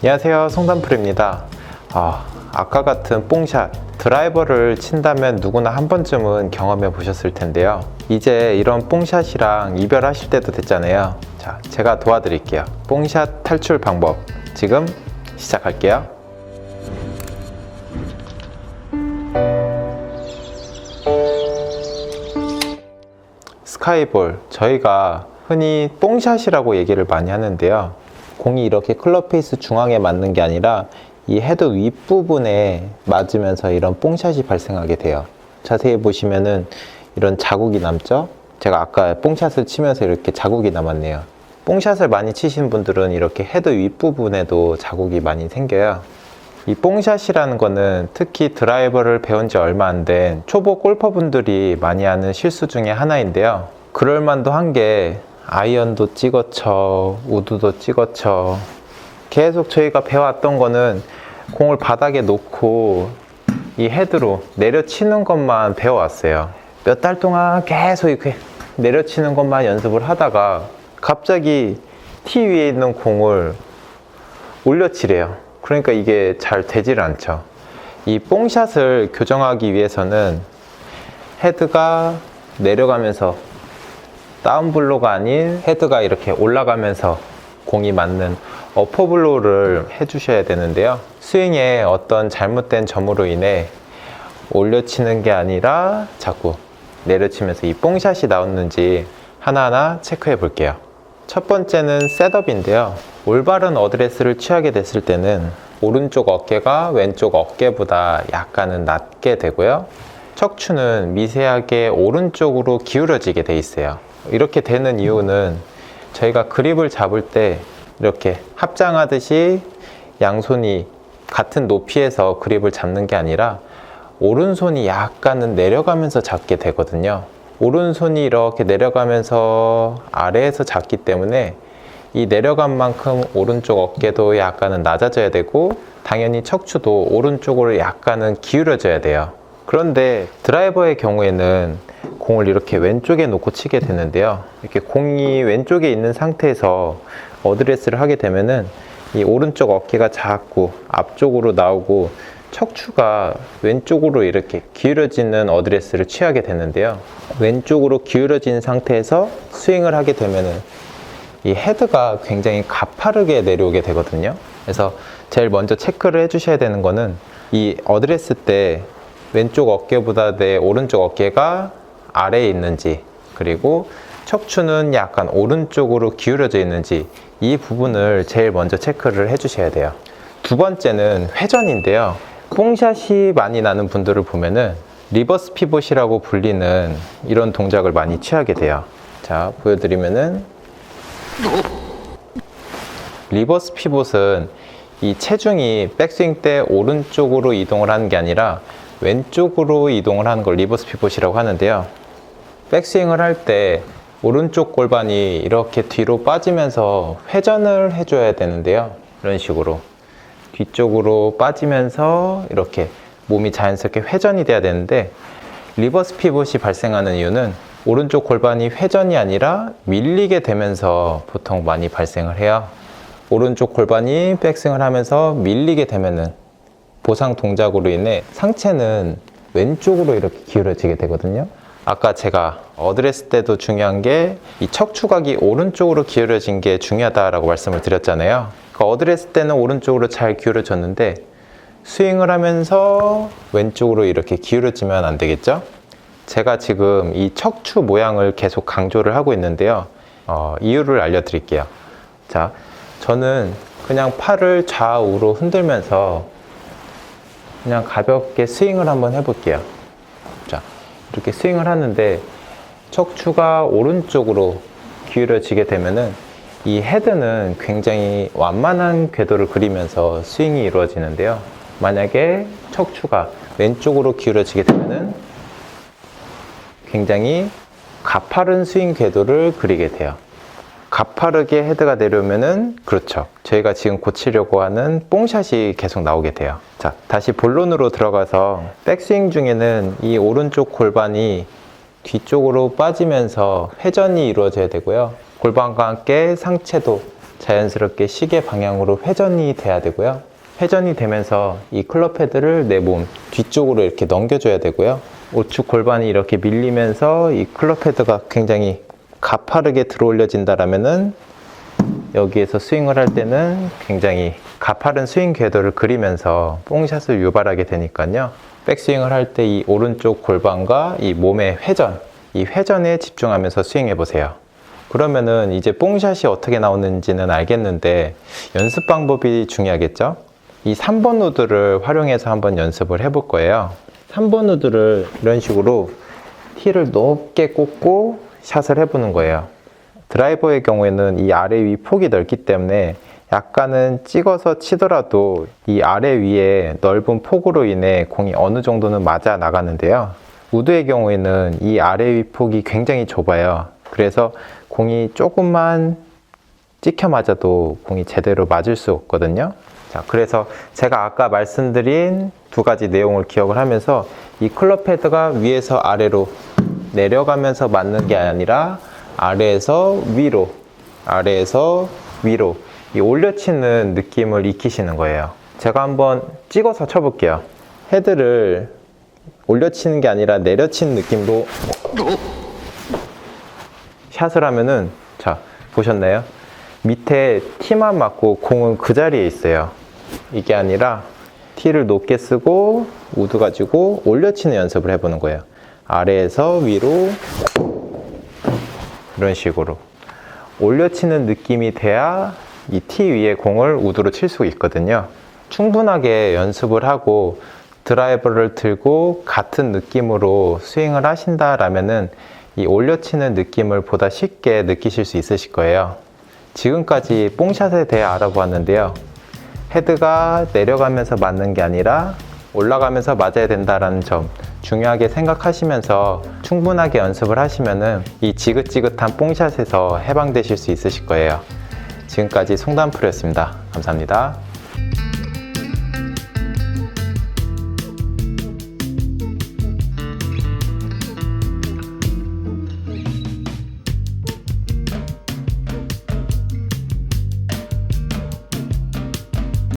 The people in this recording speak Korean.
안녕하세요. 송단풀입니다. 아, 아까 같은 뽕샷 드라이버를 친다면 누구나 한 번쯤은 경험해 보셨을 텐데요. 이제 이런 뽕샷이랑 이별하실 때도 됐잖아요. 자 제가 도와드릴게요. 뽕샷 탈출 방법. 지금 시작할게요. 스카이볼. 저희가 흔히 뽕샷이라고 얘기를 많이 하는데요 공이 이렇게 클럽 페이스 중앙에 맞는 게 아니라 이 헤드 윗부분에 맞으면서 이런 뽕샷이 발생하게 돼요. 자세히 보시면은 이런 자국이 남죠? 제가 아까 뽕샷을 치면서 이렇게 자국이 남았네요. 뽕샷을 많이 치신 분들은 이렇게 헤드 윗부분에도 자국이 많이 생겨요. 이 뽕샷이라는 거는 특히 드라이버를 배운 지 얼마 안 된 초보 골퍼분들이 많이 하는 실수 중에 하나인데요. 그럴 만도 한 게 아이언도 찍어쳐, 우드도 찍어쳐. 계속 저희가 배워왔던 거는 공을 바닥에 놓고 이 헤드로 내려치는 것만 배워왔어요. 몇 달 동안 계속 이렇게 내려치는 것만 연습을 하다가 갑자기 티 위에 있는 공을 올려치래요. 그러니까 이게 잘 되질 않죠. 이 뽕샷을 교정하기 위해서는 헤드가 내려가면서 다운블로가 아닌 헤드가 이렇게 올라가면서 공이 맞는 어퍼블로를 해주셔야 되는데요. 스윙에 어떤 잘못된 점으로 인해 올려치는 게 아니라 자꾸 내려치면서 이 뽕샷이 나왔는지 하나하나 체크해 볼게요. 첫 번째는 셋업인데요. 올바른 어드레스를 취하게 됐을 때는 오른쪽 어깨가 왼쪽 어깨보다 약간은 낮게 되고요. 척추는 미세하게 오른쪽으로 기울어지게 돼 있어요. 이렇게 되는 이유는 저희가 그립을 잡을 때 이렇게 합장하듯이 양손이 같은 높이에서 그립을 잡는 게 아니라 오른손이 약간은 내려가면서 잡게 되거든요. 오른손이 이렇게 내려가면서 아래에서 잡기 때문에 이 내려간 만큼 오른쪽 어깨도 약간은 낮아져야 되고 당연히 척추도 오른쪽으로 약간은 기울어져야 돼요. 그런데 드라이버의 경우에는 공을 이렇게 왼쪽에 놓고 치게 되는데요. 이렇게 공이 왼쪽에 있는 상태에서 어드레스를 하게 되면은 이 오른쪽 어깨가 자꾸 앞쪽으로 나오고 척추가 왼쪽으로 이렇게 기울어지는 어드레스를 취하게 되는데요. 왼쪽으로 기울어진 상태에서 스윙을 하게 되면은 이 헤드가 굉장히 가파르게 내려오게 되거든요. 그래서 제일 먼저 체크를 해주셔야 되는 거는 이 어드레스 때 왼쪽 어깨보다 내 오른쪽 어깨가 아래에 있는지 그리고 척추는 약간 오른쪽으로 기울어져 있는지 이 부분을 제일 먼저 체크를 해주셔야 돼요. 두 번째는 회전인데요. 뽕샷이 많이 나는 분들을 보면은 리버스 피봇이라고 불리는 이런 동작을 많이 취하게 돼요. 자, 보여드리면은 리버스 피봇은 이 체중이 백스윙 때 오른쪽으로 이동을 하는 게 아니라 왼쪽으로 이동을 하는 걸 리버스 피봇이라고 하는데요. 백스윙을 할 때 오른쪽 골반이 이렇게 뒤로 빠지면서 회전을 해줘야 되는데요. 이런 식으로 뒤쪽으로 빠지면서 이렇게 몸이 자연스럽게 회전이 돼야 되는데 리버스 피봇이 발생하는 이유는 오른쪽 골반이 회전이 아니라 밀리게 되면서 보통 많이 발생을 해요. 오른쪽 골반이 백스윙을 하면서 밀리게 되면은 보상 동작으로 인해 상체는 왼쪽으로 이렇게 기울어지게 되거든요. 아까 제가 어드레스 때도 중요한 게 이 척추각이 오른쪽으로 기울어진 게 중요하다라고 말씀을 드렸잖아요. 그 어드레스 때는 오른쪽으로 잘 기울어졌는데 스윙을 하면서 왼쪽으로 이렇게 기울어지면 안 되겠죠? 제가 지금 이 척추 모양을 계속 강조를 하고 있는데요. 어, 이유를 알려드릴게요. 자, 저는 그냥 팔을 좌우로 흔들면서 그냥 가볍게 스윙을 한번 해볼게요. 자, 이렇게 스윙을 하는데 척추가 오른쪽으로 기울어지게 되면은 이 헤드는 굉장히 완만한 궤도를 그리면서 스윙이 이루어지는데요. 만약에 척추가 왼쪽으로 기울어지게 되면은 굉장히 가파른 스윙 궤도를 그리게 돼요. 가파르게 헤드가 내려오면은 그렇죠. 저희가 지금 고치려고 하는 뽕샷이 계속 나오게 돼요. 자, 다시 본론으로 들어가서 백스윙 중에는 이 오른쪽 골반이 뒤쪽으로 빠지면서 회전이 이루어져야 되고요. 골반과 함께 상체도 자연스럽게 시계 방향으로 회전이 돼야 되고요. 회전이 되면서 이 클럽 헤드를 내 몸 뒤쪽으로 이렇게 넘겨줘야 되고요. 우측 골반이 이렇게 밀리면서 이 클럽 헤드가 굉장히 가파르게 들어올려진다라면은 여기에서 스윙을 할 때는 굉장히 가파른 스윙 궤도를 그리면서 뽕샷을 유발하게 되니까요. 백스윙을 할 때 이 오른쪽 골반과 이 몸의 회전, 이 회전에 집중하면서 스윙해 보세요. 그러면은 이제 뽕샷이 어떻게 나오는지는 알겠는데 연습 방법이 중요하겠죠? 이 3번 우드를 활용해서 한번 연습을 해 볼 거예요. 3번 우드를 이런 식으로 티를 높게 꽂고 샷을 해보는 거예요. 드라이버의 경우에는 이 아래 위 폭이 넓기 때문에 약간은 찍어서 치더라도 이 아래 위에 넓은 폭으로 인해 공이 어느 정도는 맞아 나가는데요. 우드의 경우에는 이 아래 위 폭이 굉장히 좁아요. 그래서 공이 조금만 찍혀 맞아도 공이 제대로 맞을 수 없거든요. 자, 그래서 제가 아까 말씀드린 두 가지 내용을 기억을 하면서 이 클럽 헤드가 위에서 아래로 내려가면서 맞는 게 아니라 아래에서 위로, 아래에서 위로 이 올려치는 느낌을 익히시는 거예요. 제가 한번 찍어서 쳐볼게요. 헤드를 올려치는 게 아니라 내려치는 느낌으로 샷을 하면은 자 보셨나요? 밑에 티만 맞고 공은 그 자리에 있어요. 이게 아니라 티를 높게 쓰고 우드 가지고 올려치는 연습을 해보는 거예요. 아래에서 위로 이런 식으로 올려치는 느낌이 돼야 이 티 위에 공을 우드로 칠 수 있거든요. 충분하게 연습을 하고 드라이버를 들고 같은 느낌으로 스윙을 하신다라면은 이 올려치는 느낌을 보다 쉽게 느끼실 수 있으실 거예요. 지금까지 뽕샷에 대해 알아보았는데요. 헤드가 내려가면서 맞는 게 아니라 올라가면서 맞아야 된다라는 점 중요하게 생각하시면서 충분하게 연습을 하시면은 이 지긋지긋한 뽕샷에서 해방되실 수 있으실 거예요. 지금까지 송단프로였습니다. 감사합니다.